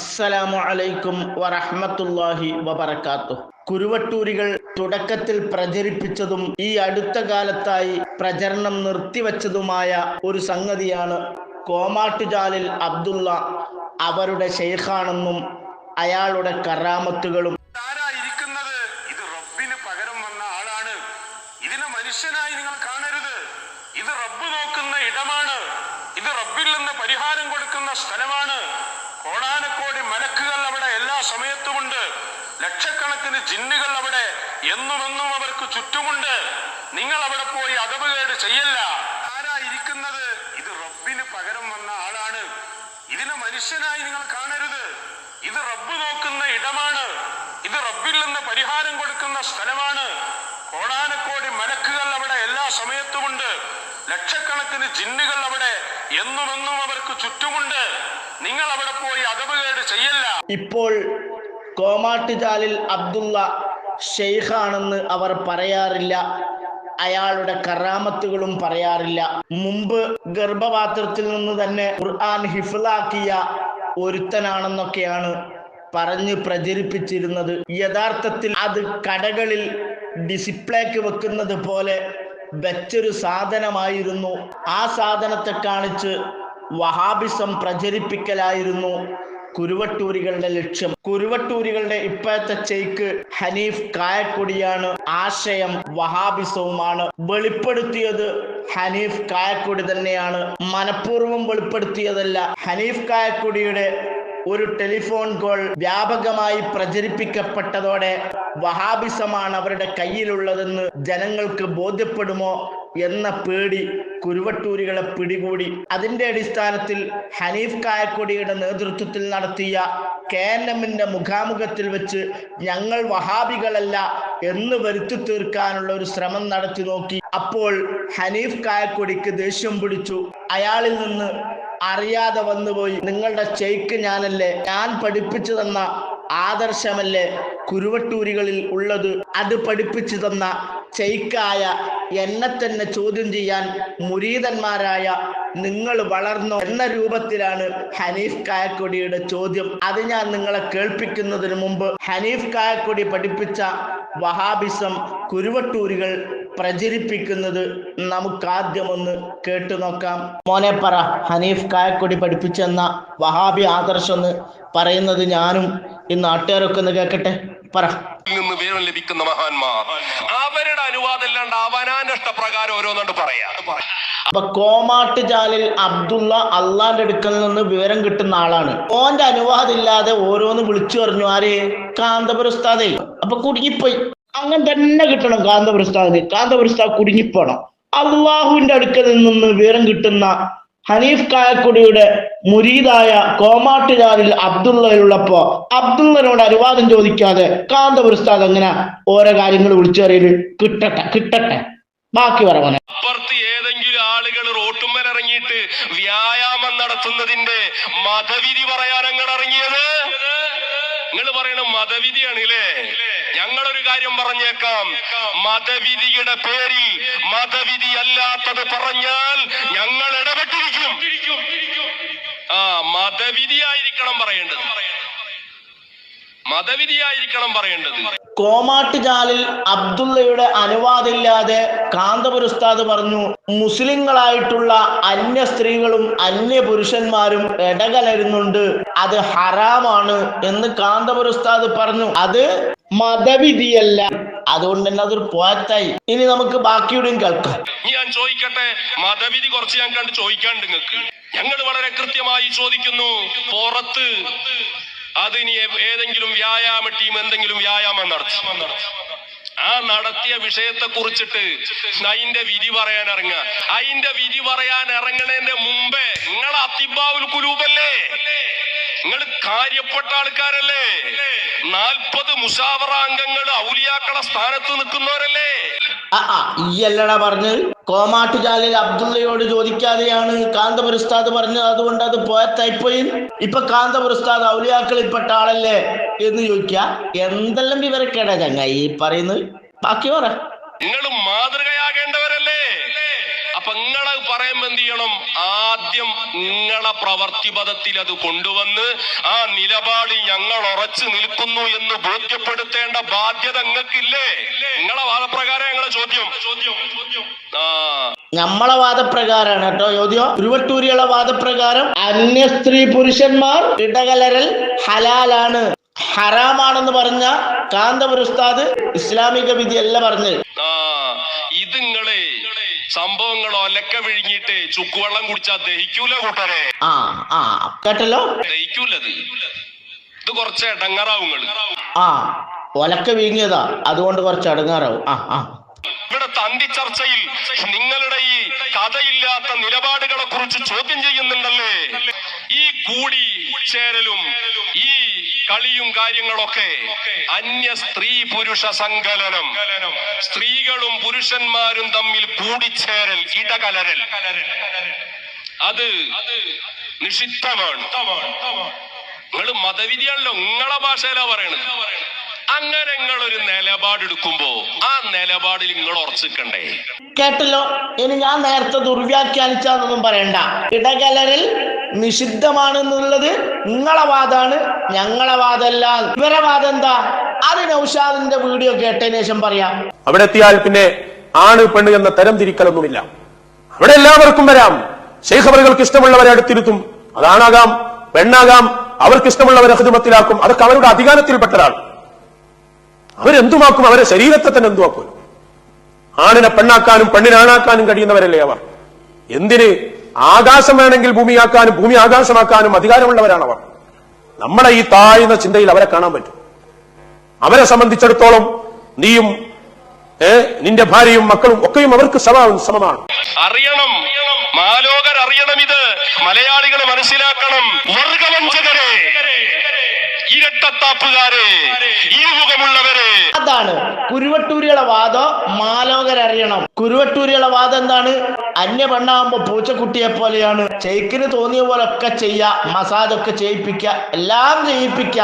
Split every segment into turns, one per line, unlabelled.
അസ്സലാമു അലൈക്കും വറഹ്മത്തുള്ളാഹി വബർക്കാത്തു കുരുവട്ടൂരികൾ തുടക്കത്തിൽ പ്രചരിപ്പിച്ചതും ഈ അടുത്ത കാലത്തായി പ്രചരണം നിർത്തിവച്ചതുമായ ഒരു സംഗതിയാണ് കോമാട്ടുചാലിൽ അബ്ദുള്ള അവരുടെ ഷെയ്ഖാണെന്നും അയാളുടെ കറാമത്തുകളും
ആരാ ഇരിക്കുന്നത് ഇത് റബ്ബിന് പകരം വന്ന ആളാണ് ഇതിനെ മനുഷ്യനായി നിങ്ങൾ കാണരുത് ഇത് റബ്ബ് നോക്കുന്ന ഇടമാണ് ഇത് റബ്ബിൽ നിന്ന് പരിഹാരം കൊടുക്കുന്ന സ്ഥലമാണ് കോടാനക്കോടി മലക്കുകൾ അവിടെ എല്ലാ സമയത്തുമുണ്ട്. ലക്ഷക്കണക്കിന് ജിന്നുകൾ അവിടെ എന്നുമെന്നും അവർക്ക് ചുറ്റുമുണ്ട്. നിങ്ങൾ അവിടെ പോയി അതവുകേട് ചെയ്യല്ല. ആരാ ഇരിക്കുന്നത്? ഇത് റബ്ബിന് പകരം വന്ന ആളാണ്. ഇതിനെ മനുഷ്യനായി നിങ്ങൾ കാണരുത്. ഇത് റബ്ബ് നോക്കുന്ന ഇടമാണ്. ഇത് റബ്ബിൽ നിന്ന് പരിഹാരം കൊടുക്കുന്ന സ്ഥലമാണ്. കോടാനക്കോടി മലക്കുകൾ അവിടെ എല്ലാ സമയത്തുമുണ്ട്. ലക്ഷക്കണക്കിന് ജിന്നുകൾ അവിടെ എന്നുമെന്നും അവർക്ക് ചുറ്റുമുണ്ട്. നിങ്ങൾ അവിടെ പോയി അതപകേട് ചെയ്യല്ല.
ഇപ്പോൾ കോമാട്ടുചാലിൽ അബ്ദുള്ള ഷെയ്ഖാണെന്ന് അവർ പറയാറില്ല. അയാളുടെ കറാമത്തുകളും പറയാറില്ല. മുമ്പ് ഗർഭപാത്രത്തിൽ നിന്ന് തന്നെ ഖുർആൻ ഹിഫിലാക്കിയ ഒരുത്തനാണെന്നൊക്കെയാണ് പറഞ്ഞ് പ്രചരിപ്പിച്ചിരുന്നത്. യഥാർത്ഥത്തിൽ അത് കടകളിൽ ഡിസിപ്ലേക്ക് വെക്കുന്നത് പോലെ വെച്ചൊരു സാധനമായിരുന്നു. ആ സാധനത്തെ കാണിച്ച് വഹാബിസം പ്രചരിപ്പിക്കലായിരുന്നു കുരുവട്ടൂരികളുടെ ലക്ഷ്യം. കുരുവട്ടൂരികളുടെ ഇപ്പോഴത്തെ ചെയ്ക്ക് ഹനീഫ് കായക്കൊടിയാണ് ആശയം വഹാബിസവുമാണ്. വെളിപ്പെടുത്തിയത് ഹനീഫ് കായക്കൊടി തന്നെയാണ്. മനഃപൂർവം വെളിപ്പെടുത്തിയതല്ല. ഹനീഫ് കായക്കൊടിയുടെ ഒരു ടെലിഫോൺ കോൾ വ്യാപകമായി പ്രചരിപ്പിക്കപ്പെട്ടതോടെ വഹാബിസമാണ് അവരുടെ കയ്യിലുള്ളതെന്ന് ജനങ്ങൾക്ക് ബോധ്യപ്പെടുമോ എന്ന പേടി കുരുവട്ടൂരികളെ പിടികൂടി. അതിന്റെ അടിസ്ഥാനത്തിൽ ഹനീഫ് കായക്കൊടിയുടെ നേതൃത്വത്തിൽ നടത്തിയ കെ എൻ എമ്മിന്റെ മുഖാമുഖത്തിൽ വെച്ച് ഞങ്ങൾ വഹാബികളല്ല എന്ന് വരുത്തി തീർക്കാനുള്ള ഒരു ശ്രമം നടത്തി നോക്കി. അപ്പോൾ ഹനീഫ് കായക്കൊടിക്ക് ദേഷ്യം പിടിച്ചു. അയാളിൽ നിന്ന് അറിയാതെ വന്നുപോയി. നിങ്ങളുടെ ചെയ്ക്ക് ഞാനല്ലേ? ഞാൻ പഠിപ്പിച്ചു തന്ന ആദർശമല്ലേ കുരുവട്ടൂരികളിൽ ഉള്ളത്? അത് പഠിപ്പിച്ചു തന്ന ചെയ്ക്കായ എന്നെ തന്നെ ചോദ്യം ചെയ്യാൻ മുരീതന്മാരായ നിങ്ങൾ വളർന്നോ എന്ന രൂപത്തിലാണ് ഹനീഫ് കായക്കൊടിയുടെ ചോദ്യം. അത് ഞാൻ നിങ്ങളെ കേൾപ്പിക്കുന്നതിന് മുമ്പ് ഹനീഫ് കായക്കൊടി പഠിപ്പിച്ച വഹാബിസം കുരുവട്ടൂരികൾ പ്രചരിപ്പിക്കുന്നത് നമുക്ക് ആദ്യം ഒന്ന് കേട്ടു നോക്കാം. മോനെ പറ ഹനീഫ് കായക്കൊടി പഠിപ്പിച്ചെന്ന വഹാബി ആദർശം എന്ന് പറയുന്നത് ഞാനും ഈ നാട്ടുകാരൊക്കെ ഒന്ന് കേൾക്കട്ടെ പറ.
നിന്ന് വിവരം ലഭിക്കുന്ന മഹാന്മാർ. അവരുടെ അനുവാദം ഇല്ലാണ്ട് അവനാന്റെ ഇഷ്ടപ്രകാരം ഓരോന്നുണ്ട് പറയാ.
അപ്പൊ കോമാട്ടുചാലിൽ അബ്ദുള്ള അള്ളാന്റെ അടുക്കൽ നിന്ന് വിവരം കിട്ടുന്ന ആളാണ്. ഓന്റെ അനുവാദം ഇല്ലാതെ ഓരോന്ന് വിളിച്ചു പറഞ്ഞു. ആര്? കാന്തപുരസ്താദേ അപ്പൊ കുടുങ്ങിപ്പോയി. അങ്ങനെ തന്നെ കിട്ടണം കാന്തപുരസ്താദിന് കാന്തപുരസ്താദ് കുടുങ്ങിപ്പോണം. അള്ളാഹുവിന്റെ അടുക്കൽ നിന്ന് വിവരം കിട്ടുന്ന ഹനീഫ് കായക്കുടിയുടെ മുരീദായ കോമാട്ടുകാരിൽ അബ്ദുള്ളയിലുള്ളപ്പോ അബ്ദുള്ളനോട് അനുവാദം ചോദിക്കാതെ കാന്തപുരസ്താദ് എങ്ങനെ ഓരോ കാര്യങ്ങൾ വിളിച്ചു പറയൽ കിട്ടട്ടെ കിട്ടട്ടെ. ബാക്കി പറവനെ
അപ്പുറത്ത് ഏതെങ്കിലും ആളുകൾ റോട്ടുമ്മൽ ഇറങ്ങിയിട്ട് വ്യായാമം നടത്തുന്നതിന്റെ മതവിധി പറയാൻ അങ്ങനെ ഇറങ്ങിയത്? നിങ്ങൾ പറയണ മതവിധിയാണ് ഇല്ലേ ഞങ്ങളൊരു കാര്യം പറഞ്ഞേക്കാം. മതവിധിയുടെ പേരിൽ മതവിധി അല്ലാത്തത് പറഞ്ഞാൽ ഞങ്ങൾ ഇടപെട്ടിരിക്കും. ആ മതവിധിയായിരിക്കണം പറയേണ്ടത്. മതവിധിയായിരിക്കണം പറയേണ്ടത്.
കോമാട്ടുചാലിൽ അബ്ദുള്ളയുടെ അനുവാദമില്ലാതെ കാന്തപുര ഉസ്താദ് പറഞ്ഞു മുസ്ലിങ്ങളായിട്ടുള്ള അന്യ സ്ത്രീകളും അന്യ പുരുഷന്മാരും ഇടകലരുന്നുണ്ട്. അത് ഹറാമാണ് എന്ന് കാന്തപുര ഉസ്താദ് പറഞ്ഞു. അത് മതവിധിയല്ല. അതുകൊണ്ട് തന്നെ അതൊരു പോയത്തായി ഇനി നമുക്ക് ബാക്കിയുടെയും കേൾക്കാം.
ഞാൻ ചോദിക്കട്ടെ? മതവിധി കുറച്ച് ഞാൻ കണ്ട് ചോദിക്കാണ്ട് നിങ്ങൾക്ക്. ഞങ്ങൾ വളരെ കൃത്യമായി ചോദിക്കുന്നു പുറത്ത് അതിനി ഏതെങ്കിലും വ്യായാമ ടീം എന്തെങ്കിലും വ്യായാമം നടത്തി. ആ നടത്തിയ വിഷയത്തെ കുറിച്ചിട്ട് അതിന്റെ വിധി പറയാൻ ഇറങ്ങുക. അതിന്റെ വിധി പറയാൻ ഇറങ്ങണതിന്റെ മുമ്പേ നിങ്ങൾ അതിബാവുൽ കുലൂബല്ലേ? നിങ്ങൾ കാര്യപ്പെട്ട ആൾക്കാരല്ലേ? നാൽപ്പത് മുഷാവറ അംഗങ്ങൾ ഔലിയാക്കളെ സ്ഥാനത്ത് നിൽക്കുന്നവരല്ലേ?
ഈ അല്ലടാ പറഞ്ഞത്. കോമാട്ടുചാലിൽ അബ്ദുള്ളയോട് ചോദിക്കാതെയാണ് കാന്തപുരസ്താദ് പറഞ്ഞത്. അതുകൊണ്ട് അത് പോയത്തായിപ്പോയി. ഇപ്പൊ കാന്തപുരസ്താദ് ഔലിയാക്കളിൽ ഔലിയാക്കളിൽപ്പെട്ട ആളല്ലേ എന്ന് ചോദിക്ക. എന്തെല്ലാം വിവരക്കേടാ ചങ്ങായി പറയുന്നത്? ബാക്കി പറ.
നിങ്ങൾ മാതൃകയാകേണ്ടവരല്ലേ? അപ്പൊ നിങ്ങളെ പറയുമ്പോ എന്ത് ചെയ്യണം? ആദ്യം നിങ്ങളെ പ്രവർത്തിപഥത്തിൽ അത് കൊണ്ടുവന്ന് ആ നിലപാട് ഞങ്ങൾ ഉറച്ചു നിൽക്കുന്നു എന്ന് ബോധ്യപ്പെടുത്തേണ്ട ബാധ്യത നിങ്ങൾക്കില്ലേ? നിങ്ങളെ വാദപ്രകാരം ഞങ്ങളെ ചോദ്യം. ചോദ്യം ആ.
നമ്മളെ വാദപ്രകാരാണ് കേട്ടോ ചോദ്യം. തിരുവട്ടൂരിയുള്ള വാദപ്രകാരം അന്യ സ്ത്രീ പുരുഷന്മാർ ഇടകലരൽ ഹലാലാണ്. ഹറാമാണെന്ന് പറഞ്ഞ കാന്തപുരസ്താദ് ഇസ്ലാമിക വിധിയല്ല പറഞ്ഞത്.
ആ. ഇത് നിങ്ങളെ സംഭവങ്ങൾ ഒലക്ക വിഴുങ്ങിയിട്ട് ചുക്കുവെള്ളം കുടിച്ചാ ദഹിക്കൂല കൂട്ടരെ.
ആ ആ കേട്ടല്ലോ?
ദഹിക്കൂലത്. ഇത് കുറച്ച് ഇടങ്ങറാവും നിങ്ങൾ
ആ ഒലക്ക വീങ്ങിയതാ അതുകൊണ്ട് കുറച്ച് അടങ്ങാറാവും ആ ആ.
ഇവിടെ തന്തി ചർച്ചയിൽ നിങ്ങളുടെ ഈ കഥയില്ലാത്ത നിലപാടുകളെ കുറിച്ച് ചോദ്യം ചെയ്യുന്നുണ്ടല്ലേ? ഈ കൂടി ചേരലും ഈ കളിയും കാര്യങ്ങളൊക്കെ. അന്യ സ്ത്രീ പുരുഷ സങ്കലനം. സ്ത്രീകളും പുരുഷന്മാരും തമ്മിൽ കൂടിച്ചേരൽ ഇടകലരൽ. അത് നിഷിദ്ധമാണ്. നിങ്ങൾ മതവിധിയാണല്ലോ നിങ്ങളെ ഭാഷയിലാ പറയണത്. അങ്ങനെ നിങ്ങൾ ഒരു നിലപാടെടുക്കുമ്പോ ആ നിലപാടിൽ നിങ്ങൾ ഉറച്ചിക്കണ്ടേ?
കേട്ടല്ലോ? ഇനി ഞാൻ നേരത്തെ ദുർവ്യാഖ്യാനിച്ചാന്നൊന്നും പറയണ്ട. ഇടകലരൽ നിഷിദ്ധമാണെന്നുള്ളത് നിങ്ങളെ വാദാണ് ഞങ്ങളെ വാദമല്ല ഇവരെ വാദം എന്താ? അത് നൗഷാദിന്റെ വീഡിയോ കേട്ടതിന് ശേഷം പറയാം.
അവിടെ എത്തിയാൽ പിന്നെ ആണ് പെണ്ണ് എന്ന തരം തിരിക്കലൊന്നുമില്ല. അവിടെ എല്ലാവർക്കും വരാം. അവർക്ക് ഇഷ്ടമുള്ളവരെ അടുത്തിരുത്തും. അതാണാകാം പെണ്ണാകാം അവർക്ക് ഇഷ്ടമുള്ളവരെ ഹൃദമത്തിലാക്കും അതൊക്കെ അവരുടെ അധികാരത്തിൽപ്പെട്ടതാണ്. അവരെന്തുമാക്കും? അവരെ ശരീരത്തെ തന്നെ എന്തുമാക്കും? ആണിനെ പെണ്ണാക്കാനും പെണ്ണിനാണാക്കാനും കഴിയുന്നവരല്ലേ അവർ? എന്തിന് ആകാശം വേണമെങ്കിൽ ഭൂമിയാക്കാനും ഭൂമി ആകാശമാക്കാനും അധികാരമുള്ളവരാണ് അവർ. നമ്മളെ ഈ താഴ്ന്ന ചിന്തയിൽ അവരെ കാണാൻ പറ്റും. അവരെ സംബന്ധിച്ചിടത്തോളം നീയും ഏ നിന്റെ ഭാര്യയും മക്കളും ഒക്കെയും അവർക്ക് സമാ സമമാണ്.
അറിയണം. മാലോകർ അറിയണം ഇത്. മലയാളികൾ മനസ്സിലാക്കണം. വർഗവഞ്ചകരെ. ഇരട്ടത്താപ്പുകാരെ ഈ മുഖമുള്ളവരെ.
അതാണ് കുരുവട്ടൂരികളെ വാദം മാലോകരറിയണം. കുരുവട്ടൂരികളെ വാദം എന്താണ്? അന്യ പെണ്ണാകുമ്പോ പൂച്ചക്കുട്ടിയെ പോലെയാണ്. ചെയ്ക്കിന് തോന്നിയ പോലെ ഒക്കെ ചെയ്യാ മസാജ് ഒക്കെ ചെയ്യിപ്പിക്ക എല്ലാം ചെയ്യിപ്പിക്ക.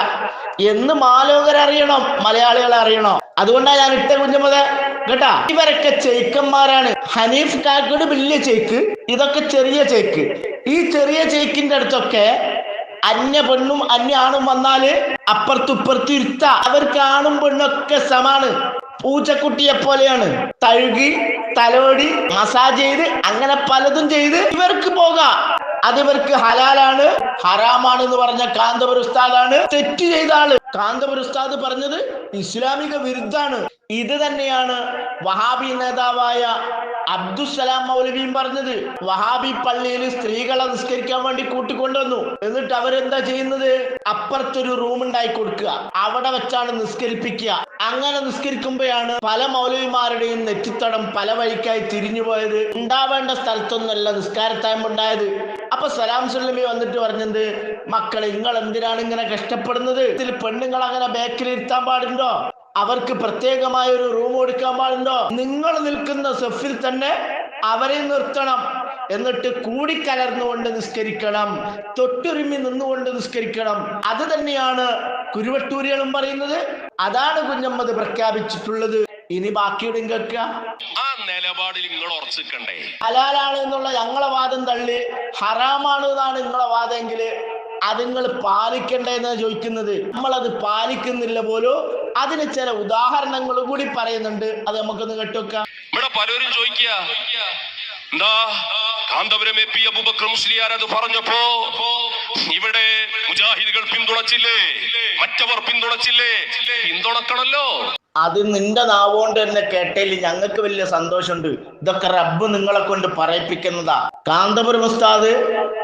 എന്ന് മാലോകരറിയണം മലയാളികളെ അറിയണം. അതുകൊണ്ടാണ് ഞാൻ ഇട്ട കുഞ്ഞമ്മത് കേട്ടാ? ഇവരൊക്കെ ചെയ്ക്കന്മാരാണ് ഹനീഫ് കാക്കോട് വലിയ ചേക്ക് ഇതൊക്കെ ചെറിയ ചേക്ക്. ഈ ചെറിയ ചേക്കിന്റെ അടുത്തൊക്കെ അന്യ പെണ്ണും അന്യ ആണും വന്നാൽ അപ്പുറത്തുപ്പുറത്ത് ഇരുത്ത. അവർക്ക് ആണും പെണ്ണൊക്കെ സമാണ്. പൂച്ചക്കുട്ടിയെ പോലെയാണ്. തഴുകി തലോടി മസാജ് ചെയ്ത് അങ്ങനെ പലതും ചെയ്ത് ഇവർക്ക് പോകാം. അത് ഇവർക്ക് ഹലാലാണ് ഹറാമാണ് എന്ന് പറഞ്ഞ കാന്തപുര ഉസ്താദാണ്. തെറ്റ് ചെയ്ത ആൾ. കാന്തപുര ഉസ്താദ് പറഞ്ഞത് ഇസ്ലാമിക വിരുദ്ധാണ്. ഇത് തന്നെയാണ് വഹാബി നേതാവായ അബ്ദുസലാം മൗലവിയും പറഞ്ഞത് വഹാബി പള്ളിയിൽ സ്ത്രീകളെ നിസ്കരിക്കാൻ വേണ്ടി കൂട്ടിക്കൊണ്ടുവന്നു എന്നിട്ട് അവരെന്താ ചെയ്യുന്നത്? അപ്പുറത്തൊരു റൂം ഉണ്ടായി കൊടുക്കുക. അവിടെ വെച്ചാണ് നിസ്കരിപ്പിക്കുക. അങ്ങനെ നിസ്കരിക്കുമ്പോഴാണ് പല മൗലവിമാരുടെയും നെറ്റിത്തടം പല വഴിക്കായി തിരിഞ്ഞു പോയത്. ഉണ്ടാവേണ്ട സ്ഥലത്തൊന്നല്ല നിസ്കാരത്തായ്മ ഉണ്ടായത്. അപ്പൊ സലാം സുല്ലമി വന്നിട്ട് പറഞ്ഞത് മക്കളെ നിങ്ങൾ എന്തിനാണ് ഇങ്ങനെ കഷ്ടപ്പെടുന്നത്? ഇതിൽ പെണ്ണുങ്ങൾ അങ്ങനെ ബേക്കിലിരുത്താൻ പാടുണ്ടോ? അവർക്ക് പ്രത്യേകമായ ഒരു റൂം കൊടുക്കാൻ പാടുണ്ടോ? നിങ്ങൾ നിൽക്കുന്ന സെഫിൽ തന്നെ അവരെ നിർത്തണം. എന്നിട്ട് കൂടിക്കലർന്നുകൊണ്ട് നിസ്കരിക്കണം. തൊട്ടുരുമി നിന്നുകൊണ്ട് നിസ്കരിക്കണം. അത് തന്നെയാണ് കുരുവട്ടൂരികളും പറയുന്നത്. അതാണ് കുഞ്ഞമ്മത് പ്രഖ്യാപിച്ചിട്ടുള്ളത്. ഇനി ബാക്കിയുടെ കേൾക്കുക.
ആ നിലപാടിൽ നിങ്ങൾ ഉറച്ചിക്കണ്ടേ?
ഹലാലാണ് എന്നുള്ള ഞങ്ങളെ വാദം തള്ളി. ഹറാമാണ് എന്നാണ് നിങ്ങളെ വാദമെങ്കിൽ അത് നിങ്ങൾ പാലിക്കണ്ടേന്ന് ചോദിക്കുന്നത്? നമ്മളത് പാലിക്കുന്നില്ല പോലും. അതിന് ചില ഉദാഹരണങ്ങൾ കൂടി പറയുന്നുണ്ട്. അത് നമുക്കൊന്ന് കേട്ടുവെക്കാം
ഇവിടെ പലരും ചോദിക്കുക. എന്താ? കാന്തപുരം എ പി മുസ്ലിയാർ അത് പറഞ്ഞപ്പോ ഇവിടെ മുജാഹിദുകൾ പിന്തുണച്ചില്ലേ? മറ്റവർ പിന്തുണച്ചില്ലേ? പിന്തുണക്കണല്ലോ.
അത് നിന്റെ നാവുകൊണ്ട് തന്നെ കേട്ടതിൽ ഞങ്ങൾക്ക് വലിയ സന്തോഷമുണ്ട്. ഇതൊക്കെ റബ്ബ് നിങ്ങളെ കൊണ്ട് പറയിപ്പിക്കുന്നതാ. കാന്തപുരം ഉസ്താദ്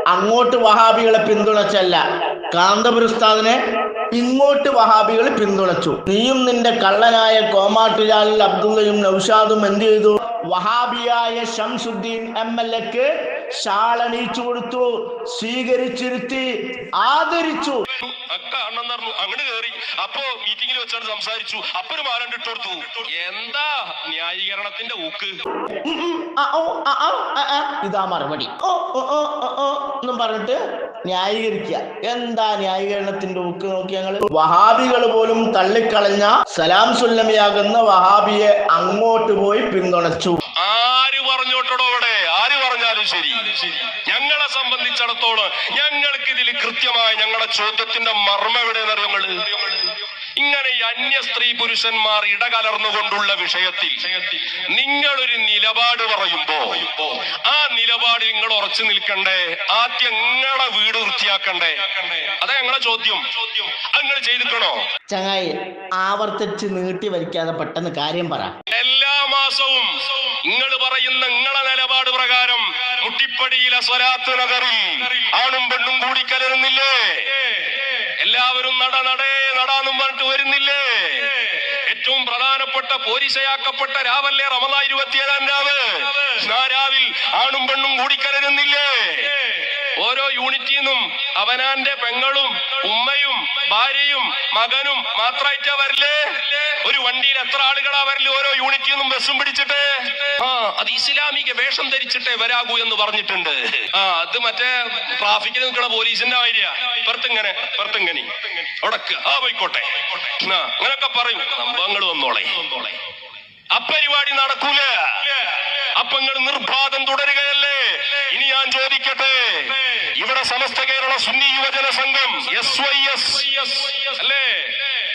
അങ്ങോട്ട് വഹാബികളെ പിന്തുണച്ചല്ല. കാന്തപുരം ഉസ്താദിനെ ഇങ്ങോട്ട് വഹാബികൾ പിന്തുണച്ചു. നീയും നിന്റെ കള്ളനായ കോമാട്ടുലാലിൽ അബ്ദുള്ളയും നൌഷാദും എന്ത് ചെയ്തു? വഹാബിയായ ഷംസുദ്ദീൻ എം എൽ എക്ക് ഷാളണിയിച്ചു കൊടുത്തു സ്വീകരിച്ചിരുത്തി ആദരിച്ചു.
അക്ക അണ്ണം അങ്ങോട്ട് കയറി അപ്പോ മീറ്റിംഗിൽ വെച്ചാണ് സംസാരിച്ചു. അപ്പൊ ഒരു മാലണ്ട് ഇട്ട് കൊടുത്തു എന്താ ന്യായീകരണത്തിന്റെ ഊക്ക്.
ഇതാ മറുപടി. ഓ ഓ ഓ ഓ, എന്നും പറഞ്ഞിട്ട് ന്യായീകരിക്കുക. എന്താ ന്യായീകരണത്തിന്റെ ഊക്ക് നോക്കി ഞങ്ങൾ? വഹാബികൾ പോലും തള്ളിക്കളഞ്ഞ സലാം സുല്ലമിയാകുന്ന വഹാബിയെ അങ്ങോട്ട് പോയി പിന്തുണച്ചു
ആര് പറഞ്ഞോട്ടടോ ഇവിടെ ആര് ഞങ്ങളെ സംബന്ധിച്ചിടത്തോളം ഞങ്ങൾക്ക് ഇതിൽ കൃത്യമായ ഞങ്ങളുടെ ചോദ്യത്തിന്റെ മർമ്മ എവിടെയെന്നറിയോ ഇങ്ങനെ ഈ അന്യ സ്ത്രീ പുരുഷന്മാർ ഇടകലർന്നുകൊണ്ടുള്ള വിഷയത്തിൽ നിങ്ങളൊരു നിലപാട് പറയുമ്പോ ആ നിലപാട് നിങ്ങൾ ഉറച്ചു നിൽക്കണ്ടേ? ആദ്യം നിങ്ങളെ വീട് വൃത്തിയാക്കണ്ടേ? അതാ ഞങ്ങളെ ചോദ്യം. നിങ്ങൾ ചെയ്തിക്കണോ
ചങ്ങായി ആവർത്തിച്ച് നീട്ടി വലിക്കാതെ പെട്ടെന്ന് കാര്യം പറ.
എല്ലാ മാസവും നിങ്ങൾ പറയുന്ന നിങ്ങളെ പ്രകാരം മുട്ടിപ്പടിയിലെ സ്വരാത്ത് നഗറിൽ. ആണും പെണ്ണും കൂടി കലരുന്നില്ലേ? എല്ലാവരും നട നടേ നടാന്നും പറഞ്ഞിട്ട് വരുന്നില്ലേ? ഏറ്റവും പ്രധാനപ്പെട്ട പോരിശയാക്കപ്പെട്ട രാവല്ലേ റമദാ ഇരുപത്തിയേഴാം രാവ്. ആ രാവിൽ ആണും പെണ്ണും കൂടി കലരുന്നില്ലേ? ഓരോ യൂണിറ്റിൽ നിന്നും അവനാന്റെ പെങ്ങളും ഉമ്മയും ഭാര്യയും മകനും മാത്രമായിട്ടാ വരില്ലേ ഒരു വണ്ടിയിൽ എത്ര ആളുകളാ വരില്ല ഓരോ യൂണിറ്റിൽ നിന്നും ബസ്സും പിടിച്ചിട്ട്? ആ അത് ഇസ്ലാമിക വേഷം ധരിച്ചിട്ടേ വരാകൂ എന്ന് പറഞ്ഞിട്ടുണ്ട്. ആ അത് മറ്റേ ട്രാഫിക്കിൽ നിൽക്കുന്ന പോലീസിന്റെ വരിക പുറത്തിങ്ങനെ പുറത്തിങ്ങനെ. ഉടക്ക് ആ പോയിക്കോട്ടെ. അങ്ങനൊക്കെ പറയും. സംഭവങ്ങൾ വന്നോളെ. അപ്പരിപാടി നടക്കൂല. അപ്പങ്ങൾ നിർബാധം തുടരുകയല്ലേ? ഇനി ഞാൻ ചോദിക്കട്ടെ? ഇവിടെ സമസ്ത കേരള സുന്നി യുവജന സംഘം എസ് വൈ എസ് അല്ലേ?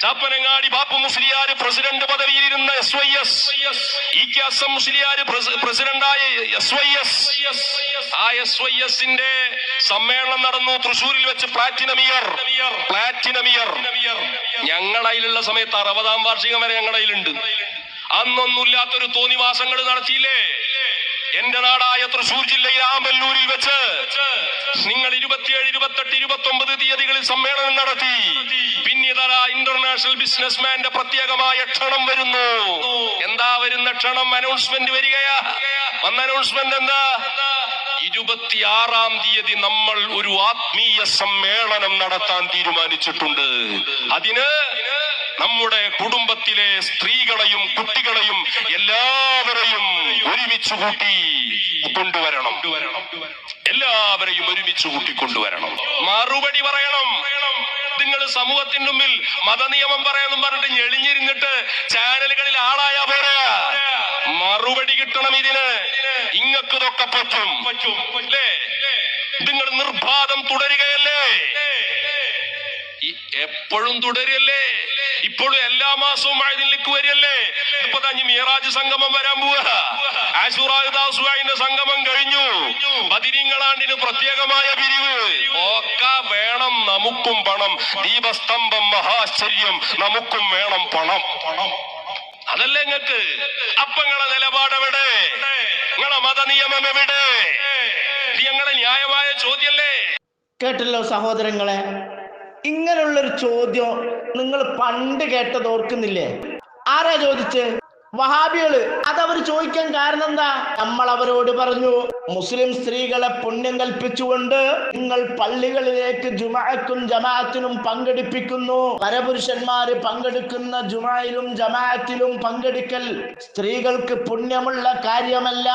Chappanangadi Bappu Musliyar president പദവിയിലിരുന്ന S Y S E K Azam Musliyar പ്രസിഡന്റായ എസ് വൈ എസ് ആ എസ് വൈ എസിന്റെ സമ്മേളനം നടന്നു. തൃശൂരിൽ വെച്ച് പ്ലാറ്റിനം ഇയർ പ്ലാറ്റിനം ഇയർ ഞങ്ങളുടെ അതിലുള്ള സമയത്ത് അറുപതാം വാർഷികം വരെ ഞങ്ങളതിലുണ്ട് അന്നൊന്നുമില്ലാത്തൊരു തോന്നിവാസങ്ങൾ നടത്തിയില്ലേ? എന്റെ നാടായ തൃശൂർ ജില്ലയിലെ ആമ്പല്ലൂരിൽ വെച്ച് നിങ്ങൾ ഇരുപത്തിയേഴ് ഇരുപത്തെട്ട് ഇരുപത്തി ഒമ്പത് തീയതികളിൽ സമ്മേളനം നടത്തി. പിന്നീട് ഇന്റർനാഷണൽ ബിസിനസ്മാന്റെ പ്രത്യേകമായ ക്ഷണം വരുന്നു. എന്താ വരുന്ന ക്ഷണം? അനൗൺസ്മെന്റ് വരികയാ. വന്ന അനൗൺസ്മെന്റ് എന്താ? ഇരുപത്തിയാറാം തീയതി നമ്മൾ ഒരു ആത്മീയ സമ്മേളനം നടത്താൻ തീരുമാനിച്ചിട്ടുണ്ട്. അതിന് നമ്മുടെ കുടുംബത്തിലെ സ്ത്രീകളെയും കുട്ടികളെയും എല്ലാവരെയും ഒരുമിച്ച് കൂട്ടി കൊണ്ടുവരണം. എല്ലാവരെയും ഒരുമിച്ച് കൂട്ടി കൊണ്ടുവരണം. മറുപടി പറയണം. നിങ്ങൾ സമൂഹത്തിന്റെ മുമ്പിൽ മതനിയമം പറയാന്നും പറഞ്ഞിട്ട് ഞെളിഞ്ഞിരുന്നിട്ട് ചാനലുകളിൽ ആളായാ പോരാ. മറുപടി കിട്ടണം ഇതിന്. ഇങ്ങക്ക് ഇതൊക്കെ പറ്റും. അല്ലേ? നിങ്ങൾ നിർബാധം തുടരുകയല്ലേ? എപ്പോഴും തുടരല്ലേ? ഇപ്പോഴും എല്ലാ മാസവും മഴനിലേക്ക് വരികയല്ലേ? ഇപ്പൊ തന്നെ മിയറാജ് സംഗമം വരാൻ പോവുക സംഗമം കഴിഞ്ഞു. പതിരിങ്ങളാണ്ടിന് പ്രത്യേകമായ പിരിവ്. ഒക്കെ വേണം നമുക്കും പണം. ദീപസ്തംഭം മഹാശ്ചര്യം. നമുക്കും വേണം പണം. പണം അതല്ലേ നിങ്ങക്ക് അപ്പങ്ങളെ നിലപാടെവിടെ നിങ്ങളെ മതനിയമം എവിടെ? ഇത് ഞങ്ങളുടെ ന്യായമായ ചോദ്യല്ലേ
കേട്ടല്ലോ സഹോദരങ്ങളെ ഇങ്ങനെയുള്ളൊരു ചോദ്യം നിങ്ങൾ പണ്ട് കേട്ടത് ഓർക്കുന്നില്ലേ? ആരാ ചോദിച്ച്? വഹാബികൾ. അതവർ ചോദിക്കാൻ കാരണം എന്താ? നമ്മൾ അവരോട് പറഞ്ഞു മുസ്ലിം സ്ത്രീകളെ പുണ്യം കൽപ്പിച്ചുകൊണ്ട് നിങ്ങൾ പള്ളികളിലേക്ക് ജുമാക്കും ജമാഅത്തിനും പങ്കെടുപ്പിക്കുന്നു. പരപുരുഷന്മാര് പങ്കെടുക്കുന്ന ജുമായിലും ജമാഅത്തിലും പങ്കെടുക്കൽ സ്ത്രീകൾക്ക് പുണ്യമുള്ള കാര്യമല്ല.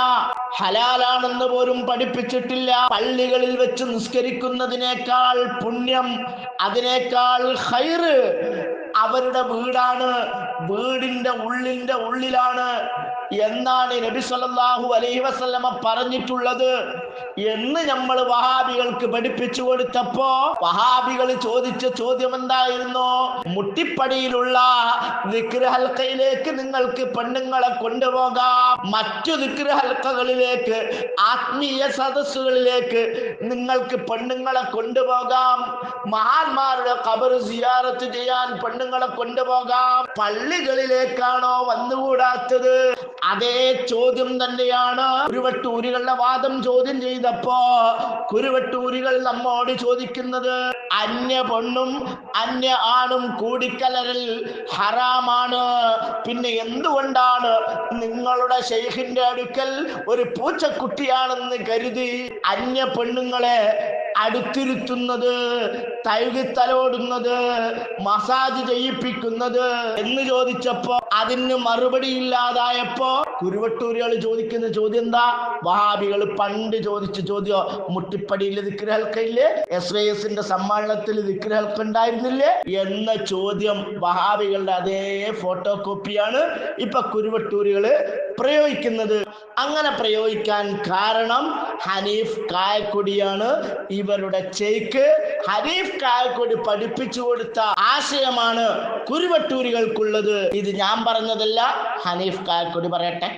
ഹലാലാണെന്ന് പോലും പഠിപ്പിച്ചിട്ടില്ല. പള്ളികളിൽ വെച്ച് നിസ്കരിക്കുന്നതിനേക്കാൾ പുണ്യം അതിനേക്കാൾ ഹൈറ് അവരുടെ വീടാണ്. വീടിന്റെ ഉള്ളിന്റെ ഉള്ളിലാണ് എന്നാണ് നബി സല്ലല്ലാഹു അലൈഹി വസല്ലമ പറഞ്ഞിട്ടുള്ളത്. എന്ന് നമ്മൾ വഹാബികൾക്ക് പഠിപ്പിച്ചു കൊടുത്തപ്പോ വഹാബികൾ ചോദിച്ച ചോദ്യം എന്തായിരുന്നു മുട്ടിപ്പടിയിലുള്ള ദിക്ർ ഹൽക്കയിലേക്ക് നിങ്ങൾക്ക് പെണ്ണുങ്ങളെ കൊണ്ടുപോകാം. മറ്റു ഹൽക്കകളിലേക്ക് ആത്മീയ സദസ്സുകളിലേക്ക് നിങ്ങൾക്ക് പെണ്ണുങ്ങളെ കൊണ്ടുപോകാം. മഹാന്മാരുടെ ഖബർ സിയാറത്ത് ചെയ്യാൻ പെണ്ണുങ്ങളെ കൊണ്ടുപോകാം. പള്ളികളിലേക്കാണോ വന്നുകൂടാത്തത്? അതേ ചോദ്യം തന്നെയാണ് കുരുവട്ടൂരികളുടെ വാദം ചോദ്യം ചെയ്തപ്പോ കുരുവട്ടൂരികൾ നമ്മോട് ചോദിക്കുന്നത് അന്യ പെണ്ണും അന്യ ആണും കൂടിക്കലരൽ ഹറാമാണ്. പിന്നെ എന്തുകൊണ്ടാണ് നിങ്ങളുടെ ഷെയ്ഖിന്റെ അടുക്കൽ ഒരു പൂച്ചക്കുട്ടിയാണെന്ന് കരുതി അന്യ പെണ്ണുങ്ങളെ അടുത്തിരുത്തുന്നത് തഴുകിത്തലോടുന്നത് മസാജ് ചെയ്യിപ്പിക്കുന്നത് എന്ന് ചോദിച്ചപ്പോ അതിന് മറുപടി ഇല്ലാതായപ്പോ കുരുവട്ടൂരുകൾ ചോദിക്കുന്ന ചോദ്യം എന്താ? വഹാബികൾ പണ്ട് ചോദിച്ച ചോദ്യം? മുട്ടിപ്പടിയിൽ ദിക്രഹൽക്കയില്ലേ എസ് വൈ എസിന്റെ സമ്മേളനത്തിൽ ദിക്രഹൽക്ക ഉണ്ടായിരുന്നില്ലേ? എന്ന ചോദ്യം വഹാബികളുടെ അതേ ഫോട്ടോ കോപ്പിയാണ് ഇപ്പൊ കുരുവട്ടൂരികൾ പ്രയോഗിക്കുന്നത്. അങ്ങനെ പ്രയോഗിക്കാൻ കാരണം ഹനീഫ് കായക്കൊടിയാണ്. ഇവരുടെ ചേക്ക് ഹനീഫ് കായക്കൊടി പഠിപ്പിച്ചു കൊടുത്ത ആശയമാണ് കുരുവട്ടൂരികൾക്കുള്ളത്. ഇത് ഞാൻ പറഞ്ഞതല്ല ഹനീഫ് കായക്കൊടി പറയട്ടെ.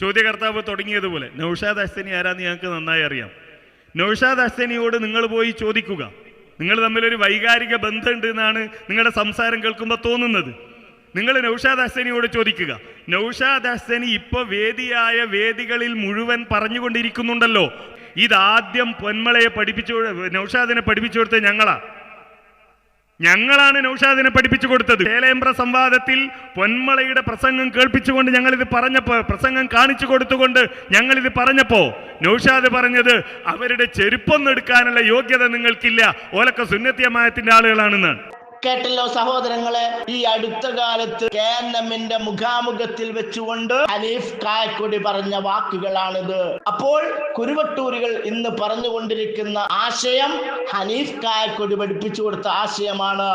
ചോദ്യകർത്താവ് തുടങ്ങിയതുപോലെ നൌഷാദ് അസ്തനി ആരാന്ന് ഞങ്ങൾക്ക് നന്നായി അറിയാം. നൌഷാദ് അസ്തനിയോട് നിങ്ങൾ പോയി ചോദിക്കുക. നിങ്ങൾ തമ്മിലൊരു വൈകാരിക ബന്ധമുണ്ട് എന്നാണ് നിങ്ങളുടെ സംസാരം കേൾക്കുമ്പോൾ തോന്നുന്നത്. നിങ്ങൾ നൗഷാദ് ഹസനിയോട് ചോദിക്കുക നൗഷാദ് ഹസനി ഇപ്പൊ വേദിയായ വേദികളിൽ മുഴുവൻ പറഞ്ഞുകൊണ്ടിരിക്കുന്നുണ്ടല്ലോ. ഇതാദ്യം പൊന്മളയെ പഠിപ്പിച്ചു നൗഷാദിനെ പഠിപ്പിച്ചു കൊടുത്തത് ഞങ്ങളാ. ഞങ്ങളാണ് നൗഷാദിനെ പഠിപ്പിച്ചു കൊടുത്തത്. ചേലേമ്പ്ര സംവാദത്തിൽ പൊന്മളയുടെ പ്രസംഗം കേൾപ്പിച്ചുകൊണ്ട് ഞങ്ങളിത് ഇത് പറഞ്ഞപ്പോ പ്രസംഗം കാണിച്ചു കൊടുത്തുകൊണ്ട് ഞങ്ങളിത് ഇത് പറഞ്ഞപ്പോ നൗഷാദ് പറഞ്ഞത് അവരുടെ ചെരുപ്പൊന്നെടുക്കാനുള്ള യോഗ്യത നിങ്ങൾക്കില്ല. ഓലൊക്കെ സുന്നത്തിയമായത്തിന്റെ ആളുകളാണെന്നാണ്.
കേട്ടല്ലോ സഹോദരങ്ങളെ ഈ അടുത്ത കാലത്ത് കെ എൻ എമ്മിന്റെ മുഖാമുഖത്തിൽ വെച്ചുകൊണ്ട് ഹനീഫ് കായക്കൊടി പറഞ്ഞ വാക്കുകളാണിത്. അപ്പോൾ കുരുവട്ടൂരുകൾ ഇന്ന് പറഞ്ഞുകൊണ്ടിരിക്കുന്ന ആശയം ഹനീഫ് കായക്കൊടി പഠിപ്പിച്ചു കൊടുത്ത ആശയമാണ്.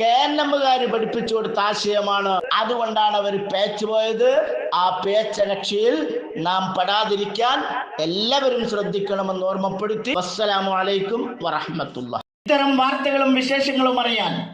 കെ എൻ എമ്മുകാര് പഠിപ്പിച്ചു കൊടുത്ത ആശയമാണ്. അതുകൊണ്ടാണ് അവർ പേച്ചു പോയത്. ആ പേച്ച രക്ഷയിൽ നാം പെടാതിരിക്കാൻ എല്ലാവരും ശ്രദ്ധിക്കണമെന്ന് ഓർമ്മപ്പെടുത്തി. വസ്സലാമു അലൈക്കും വറഹമത്തുള്ള ഇത്തരം വാർത്തകളും വിശേഷങ്ങളും അറിയാൻ